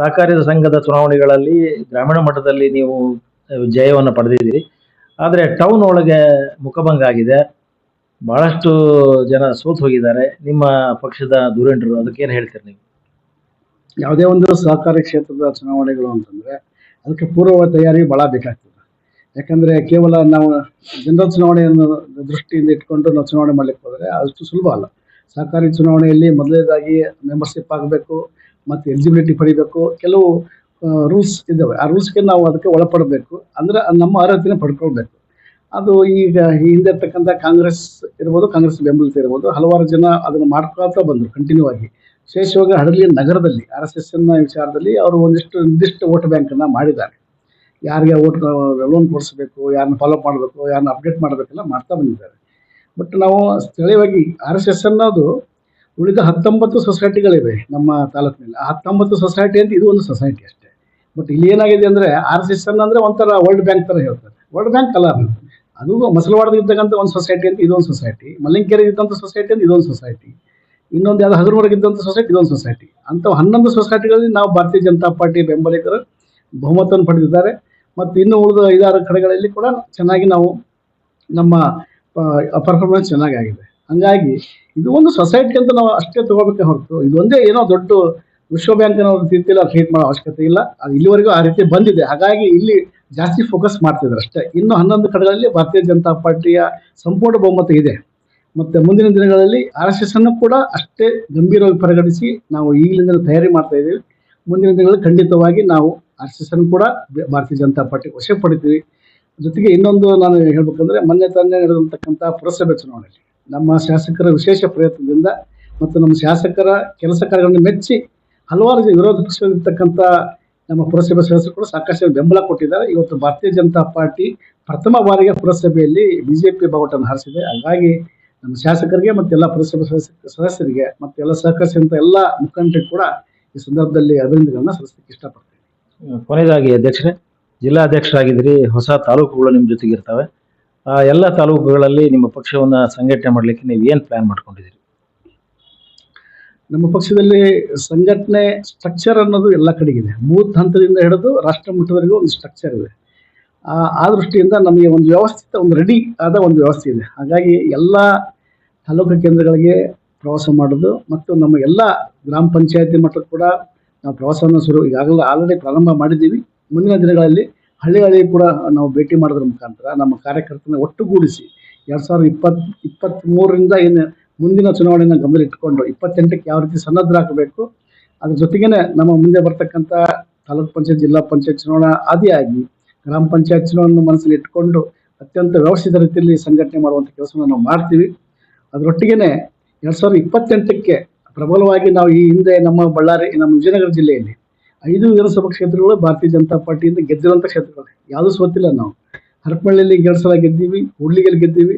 ಸಹಕಾರಿ ಸಂಘದ ಚುನಾವಣೆಗಳಲ್ಲಿ ಗ್ರಾಮೀಣ ಮಟ್ಟದಲ್ಲಿ ನೀವು ಜಯವನ್ನು ಪಡೆದಿದ್ದೀರಿ. ಆದರೆ ಟೌನ್ ಒಳಗೆ ಮುಖಭಂಗ ಆಗಿದೆ. ಬಹಳಷ್ಟು ಜನ ಸೋತು ಹೋಗಿದ್ದಾರೆ. ನಿಮ್ಮ ಪಕ್ಷದ ಧುರೀಣರು ಅದಕ್ಕೇನು ಹೇಳ್ತೀರಿ ನೀವು? ಯಾವುದೇ ಒಂದು ಸಹಕಾರಿ ಕ್ಷೇತ್ರದ ಚುನಾವಣೆಗಳು ಅಂತಂದರೆ ಅದಕ್ಕೆ ಪೂರ್ವ ತಯಾರಿ ಭಾಳ ಬೇಕಾಗ್ತದೆ. ಯಾಕಂದರೆ ಕೇವಲ ನಾವು ಜನರ ಚುನಾವಣೆಯನ್ನು ದೃಷ್ಟಿಯಿಂದ ಇಟ್ಕೊಂಡು ನಾವು ಚುನಾವಣೆ ಮಾಡ್ಲಿಕ್ಕೆ ಹೋದರೆ ಅಷ್ಟು ಸುಲಭ ಅಲ್ಲ. ಸಹಕಾರಿ ಚುನಾವಣೆಯಲ್ಲಿ ಮೊದಲನೇದಾಗಿ ಮೆಂಬರ್ಶಿಪ್ ಆಗಬೇಕು. ಮತ್ತು ಎಲಿಜಿಬಿಲಿಟಿ ಪಡಿಬೇಕು. ಕೆಲವು ರೂಲ್ಸ್ ಇದ್ದಾವೆ ಆ ರೂಲ್ಸ್ಗೆ ನಾವು ಅದಕ್ಕೆ ಒಳಪಡಬೇಕು. ಅಂದ್ರೆ ನಮ್ಮ ಅರ್ಹತೆನ ಪಡ್ಕೊಳ್ಬೇಕು. ಅದು ಈಗ ಹಿಂದೆ ಇರ್ತಕ್ಕಂಥ ಕಾಂಗ್ರೆಸ್ ಇರ್ಬೋದು, ಕಾಂಗ್ರೆಸ್ ಬೆಂಬಲಿತ ಇರ್ಬೋದು, ಹಲವಾರು ಜನ ಅದನ್ನು ಮಾಡ್ಕೊಳ್ತಾ ಬಂದರು ಕಂಟಿನ್ಯೂ ಆಗಿ ವಿಶೇಷವಾಗಿ ಹಡಲಿ ನಗರದಲ್ಲಿ ಆರ್ ಎಸ್ ಎಸ್ ವಿಚಾರದಲ್ಲಿ ಅವರು ಒಂದಿಷ್ಟು ನಿರ್ದಿಷ್ಟ ವೋಟ್ ಬ್ಯಾಂಕನ್ನು ಮಾಡಿದ್ದಾರೆ. ಯಾರಿಗೆ ವೋಟ್ ಲೋನ್ ಕೊಡಿಸ್ಬೇಕು, ಯಾರನ್ನ ಫಾಲೋ ಮಾಡಬೇಕು, ಯಾರನ್ನ ಅಪ್ಡೇಟ್ ಮಾಡಬೇಕೆಲ್ಲ ಮಾಡ್ತಾ ಬಂದಿದ್ದಾರೆ. ಬಟ್ ನಾವು ಸ್ಥಳೀಯವಾಗಿ ಆರ್ ಎಸ್ ಎಸ್ ಅನ್ನೋದು ಉಳಿದ ಹತ್ತೊಂಬತ್ತು ಸೊಸೈಟಿಗಳಿವೆ ನಮ್ಮ ತಾಲೂಕಿನಲ್ಲಿ. ಆ ಹತ್ತೊಂಬತ್ತು ಸೊಸೈಟಿ ಅಂತ ಇದು ಒಂದು ಸೊಸೈಟಿ ಅಷ್ಟೇ. ಬಟ್ ಇಲ್ಲಿ ಏನಾಗಿದೆ ಅಂದರೆ ಆರ್ ಸಿ ಸನ್ ಅಂದರೆ ಒಂಥರ ವರ್ಲ್ಡ್ ಬ್ಯಾಂಕ್ ಥರ ಹೇಳ್ತಾರೆ. ವರ್ಲ್ಡ್ ಬ್ಯಾಂಕ್ ಅಲ್ಲ ಅದು. ಅದು ಮಸಲವಾಡದ ಇದ್ದಕ್ಕಂಥ ಒಂದು ಸೊಸೈಟಿ ಅಂತ ಇದೊಂದು ಸೊಸೈಟಿ. ಮಲ್ಲಿಂಕೆರೆ ಇದ್ದಂಥ ಸೊಸೈಟಿ ಅಂತ ಇದೊಂದು ಸೊಸೈಟಿ. ಇನ್ನೊಂದು ಯಾವ್ದು ಹಗರವರೆಗೆ ಇದ್ದಂಥ ಸೊಸೈಟಿ ಇದೊಂದು ಸೊಸೈಟಿ. ಅಂತ ಹನ್ನೊಂದು ಸೊಸೈಟಿಗಳಲ್ಲಿ ನಾವು ಭಾರತೀಯ ಜನತಾ ಪಾರ್ಟಿ ಬೆಂಬಲಿಗರು ಬಹುಮತವನ್ನು ಪಡೆದಿದ್ದಾರೆ. ಮತ್ತು ಇನ್ನು ಉಳಿದ ಐದಾರು ಕಡೆಗಳಲ್ಲಿ ಕೂಡ ಚೆನ್ನಾಗಿ ನಾವು ನಮ್ಮ ಪರ್ಫಾರ್ಮೆನ್ಸ್ ಚೆನ್ನಾಗಿ ಆಗಿದೆ. ಹಂಗಾಗಿ ಇದು ಒಂದು ಸೊಸೈಟಿ ಅಂತ ನಾವು ಅಷ್ಟೇ ತಗೋಬೇಕೆ ಹೊರತು ಇದೊಂದೇ ಏನೋ ದೊಡ್ಡ ವಿಶ್ವ ಬ್ಯಾಂಕ್ ಅನ್ನೋ ರೀತಿಯಲ್ಲಿ ಟ್ರೀಟ್ ಮಾಡೋ ಅವಶ್ಯಕತೆ ಇಲ್ಲ. ಅದು ಇಲ್ಲಿವರೆಗೂ ಆ ರೀತಿ ಬಂದಿದೆ. ಹಾಗಾಗಿ ಇಲ್ಲಿ ಜಾಸ್ತಿ ಫೋಕಸ್ ಮಾಡ್ತಿದ್ರು ಅಷ್ಟೇ. ಇನ್ನು ಹನ್ನೊಂದು ಕಡೆಗಳಲ್ಲಿ ಭಾರತೀಯ ಜನತಾ ಪಾರ್ಟಿಯ ಸಂಪೂರ್ಣ ಬಹುಮತ ಇದೆ. ಮತ್ತು ಮುಂದಿನ ದಿನಗಳಲ್ಲಿ ಆರ್ ಎಸ್ ಎಸ್ ಅನ್ನು ಕೂಡ ಅಷ್ಟೇ ಗಂಭೀರವಾಗಿ ಪರಿಗಣಿಸಿ ನಾವು ಈಗಲಿಂದ ತಯಾರಿ ಮಾಡ್ತಾ ಇದ್ದೀವಿ. ಮುಂದಿನ ದಿನಗಳಲ್ಲಿ ಖಂಡಿತವಾಗಿ ನಾವು ಆರ್ ಎಸ್ ಎಸ್ ಅನ್ನು ಕೂಡ ಭಾರತೀಯ ಜನತಾ ಪಾರ್ಟಿ ವಶ ಪಡಿತೀವಿ ಜೊತೆಗೆ ಇನ್ನೊಂದು ನಾನು ಹೇಳ್ಬೇಕಂದ್ರೆ ಮೊನ್ನೆ ತಾನೇ ನಡೆದಂತಕ್ಕಂಥ ಪುರಸಭೆ ಚುನಾವಣೆಯಲ್ಲಿ. ನಮ್ಮ ಶಾಸಕರ ವಿಶೇಷ ಪ್ರಯತ್ನದಿಂದ ಮತ್ತು ನಮ್ಮ ಶಾಸಕರ ಕೆಲಸ ಕಾರ್ಯಗಳನ್ನು ಮೆಚ್ಚಿ ಹಲವಾರು ವಿರೋಧ ಪಕ್ಷದಲ್ಲಿರ್ತಕ್ಕಂಥ ನಮ್ಮ ಪುರಸಭೆ ಸದಸ್ಯರು ಕೂಡ ಸಾಕಷ್ಟು ಬೆಂಬಲ ಕೊಟ್ಟಿದ್ದಾರೆ. ಇವತ್ತು ಭಾರತೀಯ ಜನತಾ ಪಾರ್ಟಿ ಪ್ರಥಮ ಬಾರಿಗೆ ಪುರಸಭೆಯಲ್ಲಿ ಬಿಜೆಪಿ ಬಾವುಟನ್ನು ಹಾರಿಸಿದೆ. ಹಾಗಾಗಿ ನಮ್ಮ ಶಾಸಕರಿಗೆ ಮತ್ತು ಎಲ್ಲ ಪುರಸಭೆ ಸದಸ್ಯ, ಸದಸ್ಯರಿಗೆ ಮತ್ತು ಎಲ್ಲ ಸಹಕರಿಸಿದಂಥ ಎಲ್ಲ ಮುಖಂಡರಿಗೆ ಕೂಡ ಈ ಸಂದರ್ಭದಲ್ಲಿ ಅಭಿನಂದನೆಗಳನ್ನು ಸಲ್ಲಿಸಲಿಕ್ಕೆ ಇಷ್ಟಪಡ್ತೀನಿ. ಕೊನೆಯದಾಗಿ ಅಧ್ಯಕ್ಷರೇ, ಜಿಲ್ಲಾ ಅಧ್ಯಕ್ಷರಾಗಿದ್ದೀರಿ. ಹೊಸ ತಾಲೂಕುಗಳು ನಿಮ್ಮ ಜೊತೆಗೆ ಇರ್ತವೆ ಆ ಎಲ್ಲ ತಾಲೂಕುಗಳಲ್ಲಿ ನಿಮ್ಮ ಪಕ್ಷವನ್ನು ಸಂಘಟನೆ ಮಾಡಲಿಕ್ಕೆ ನೀವು ಏನು ಪ್ಲ್ಯಾನ್ ಮಾಡ್ಕೊಂಡಿದ್ದೀರಿ? ನಮ್ಮ ಪಕ್ಷದಲ್ಲಿ ಸಂಘಟನೆ ಸ್ಟ್ರಕ್ಚರ್ ಅನ್ನೋದು ಎಲ್ಲ ಕಡೆಗಿದೆ. ಬೂತ್ ಹಂತದಿಂದ ಹಿಡಿದು ರಾಷ್ಟ್ರ ಮಟ್ಟದವರೆಗೂ ಒಂದು ಸ್ಟ್ರಕ್ಚರ್ ಇದೆ. ಆ ಆ ದೃಷ್ಟಿಯಿಂದ ನಮಗೆ ಒಂದು ವ್ಯವಸ್ಥಿತ, ಒಂದು ರೆಡಿ ಆದ ಒಂದು ವ್ಯವಸ್ಥೆ ಇದೆ. ಹಾಗಾಗಿ ಎಲ್ಲ ತಾಲೂಕು ಕೇಂದ್ರಗಳಿಗೆ ಪ್ರವಾಸ ಮಾಡೋದು ಮತ್ತು ನಮ್ಮ ಎಲ್ಲ ಗ್ರಾಮ ಪಂಚಾಯತಿ ಮಟ್ಟಕ್ಕೆ ಕೂಡ ನಾವು ಪ್ರವಾಸವನ್ನು ಶುರು ಈಗಾಗಲೇ ಆಲ್ರೆಡಿ ಪ್ರಾರಂಭ ಮಾಡಿದ್ದೀವಿ. ಮುಂದಿನ ದಿನಗಳಲ್ಲಿ ಹಳ್ಳಿ ಹಳ್ಳಿ ಕೂಡ ನಾವು ಭೇಟಿ ಮಾಡೋದ್ರ ಮುಖಾಂತರ ನಮ್ಮ ಕಾರ್ಯಕರ್ತನ ಒಟ್ಟುಗೂಡಿಸಿ ಎರಡು ಸಾವಿರದ ಇಪ್ಪತ್ತು ಇಪ್ಪತ್ತ್ಮೂರರಿಂದ ಏನು ಮುಂದಿನ ಚುನಾವಣೆಯನ್ನು ಗಮನ ಇಟ್ಕೊಂಡು ಇಪ್ಪತ್ತೆಂಟಕ್ಕೆ ಯಾವ ರೀತಿ ಸನ್ನದ್ಧರಾಗಬೇಕು, ಅದ್ರ ಜೊತೆಗೇನೆ ನಮ್ಮ ಮುಂದೆ ಬರ್ತಕ್ಕಂಥ ತಾಲೂಕ್ ಪಂಚಾಯತ್, ಜಿಲ್ಲಾ ಪಂಚಾಯತ್ ಚುನಾವಣಾ ಆದಿಯಾಗಿ ಗ್ರಾಮ ಪಂಚಾಯತ್ ಚುನಾವಣೆ ಮನಸ್ಸಲ್ಲಿ ಇಟ್ಕೊಂಡು ಅತ್ಯಂತ ವ್ಯವಸ್ಥಿತ ರೀತಿಯಲ್ಲಿ ಸಂಘಟನೆ ಮಾಡುವಂಥ ಕೆಲಸವನ್ನು ನಾವು ಮಾಡ್ತೀವಿ. ಅದರೊಟ್ಟಿಗೇ ಎರಡು ಸಾವಿರದ ಇಪ್ಪತ್ತೆಂಟಕ್ಕೆ ಪ್ರಬಲವಾಗಿ ನಾವು ಈ ಹಿಂದೆ ನಮ್ಮ ಬಳ್ಳಾರಿ, ನಮ್ಮ ವಿಜಯನಗರ ಜಿಲ್ಲೆಯಲ್ಲಿ ಐದು ವಿಧಾನಸಭಾ ಕ್ಷೇತ್ರಗಳು ಭಾರತೀಯ ಜನತಾ ಪಾರ್ಟಿಯಿಂದ ಗೆದ್ದಿರುವಂಥ ಕ್ಷೇತ್ರಗಳು. ಯಾವುದೂ ಸೋತಿಲ್ಲ ನಾವು. ಹರಪಳ್ಳಿಯಲ್ಲಿ ಎರಡು ಸಲ ಗೆದ್ದೀವಿ ಕೂಡ್ಲಿಗೆಲ್ಲಿ ಗೆದ್ದೀವಿ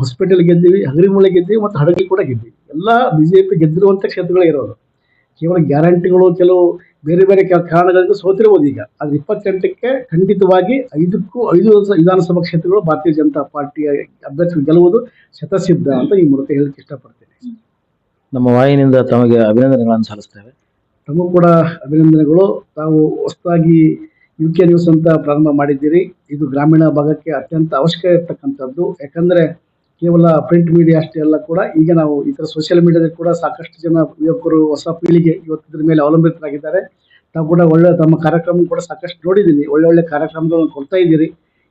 ಹಾಸ್ಪಿಟಲ್ ಗೆದ್ದೀವಿ ಹಗರಿಮೂಳೆ ಗೆದ್ದೀವಿ ಮತ್ತು ಹಡಗಲಿ ಕೂಡ ಗೆದ್ದೀವಿ. ಎಲ್ಲ ಬಿ ಜೆ ಪಿ ಗೆದ್ದಿರುವಂಥ ಕ್ಷೇತ್ರಗಳೇ ಇರೋದು. ಕೇವಲ ಗ್ಯಾರಂಟಿಗಳು ಕೆಲವು ಬೇರೆ ಬೇರೆ ಕೆಲ ಕಾರಣಗಳಿಂದ ಸೋತಿರ್ಬೋದು ಈಗ. ಆದರೆ ಇಪ್ಪತ್ತೆಂಟಕ್ಕೆ ಖಂಡಿತವಾಗಿ ಐದಕ್ಕೂ ಐದು ವಿಧಾನಸಭಾ ಕ್ಷೇತ್ರಗಳು ಭಾರತೀಯ ಜನತಾ ಪಾರ್ಟಿಯ ಅಭ್ಯರ್ಥಿ ಗೆಲ್ಲುವುದು ಶತಸಿದ್ಧ ಅಂತ ಈ ಮೂಲಕ ಹೇಳಕ್ಕೆ ಇಷ್ಟಪಡ್ತೇನೆ. ನಮ್ಮ ವಾಯಿನಿಂದ ತಮಗೆ ಅಭಿನಂದನೆಗಳನ್ನು ಸಲ್ಲಿಸ್ತೇವೆ. ತಮಗೂ ಕೂಡ ಅಭಿನಂದನೆಗಳು. ತಾವು ಹೊಸದಾಗಿ ಯು ಕೆ ನ್ಯೂಸ್ ಅಂತ ಪ್ರಾರಂಭ ಮಾಡಿದ್ದೀರಿ. ಇದು ಗ್ರಾಮೀಣ ಭಾಗಕ್ಕೆ ಅತ್ಯಂತ ಅವಶ್ಯಕ ಇರ್ತಕ್ಕಂಥದ್ದು ಯಾಕಂದರೆ ಕೇವಲ ಪ್ರಿಂಟ್ ಮೀಡಿಯಾ ಅಷ್ಟೇ ಅಲ್ಲ ಕೂಡ, ಈಗ ನಾವು ಈ ಥರ ಸೋಷಿಯಲ್ ಮೀಡಿಯಾದಲ್ಲಿ ಕೂಡ ಸಾಕಷ್ಟು ಜನ ಯುವಕರು ಹೊಸ ಪೀಳಿಗೆ ಇವತ್ತಿದ್ರ ಮೇಲೆ ಅವಲಂಬಿತರಾಗಿದ್ದಾರೆ. ತಾವು ಕೂಡ ಒಳ್ಳೆ ತಮ್ಮ ಕಾರ್ಯಕ್ರಮ ಕೂಡ ಸಾಕಷ್ಟು ನೋಡಿದ್ದೀನಿ ಒಳ್ಳೆ ಕಾರ್ಯಕ್ರಮಗಳನ್ನು ಕೊಡ್ತಾ ಇದ್ದೀರಿ.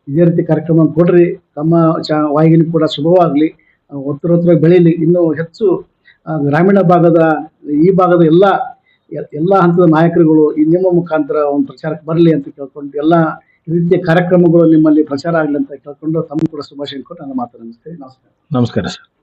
ಇದೇ ರೀತಿ ಕಾರ್ಯಕ್ರಮ ಕೊಡ್ರಿ. ತಮ್ಮ ಚಾ ವಾಹಿನಿ ಕೂಡ ಶುಭವಾಗಲಿ. ಒತ್ತರ ಬೆಳೀಲಿ. ಇನ್ನೂ ಹೆಚ್ಚು ಗ್ರಾಮೀಣ ಭಾಗದ, ಈ ಭಾಗದ ಎಲ್ಲ ಎಲ್ಲ ಹಂತದ ನಾಯಕರುಗಳು ಈ ನಿಮ್ಮ ಮುಖಾಂತರ ಒಂದು ಪ್ರಚಾರಕ್ಕೆ ಬರಲಿ ಅಂತ ಕೇಳ್ಕೊಂಡು ಎಲ್ಲ ರೀತಿಯ ಕಾರ್ಯಕ್ರಮಗಳು ನಿಮ್ಮಲ್ಲಿ ಪ್ರಚಾರ ಆಗಲಿ ಅಂತ ಕೇಳ್ಕೊಂಡು ತಮ್ಮ ಕೂಡ ಶುಭಾಶಯ ಕೊಟ್ಟು ನನ್ನ ಮಾತನ್ನು ನಮಸ್ಕಾರ. ನಮಸ್ಕಾರ ಸರ್.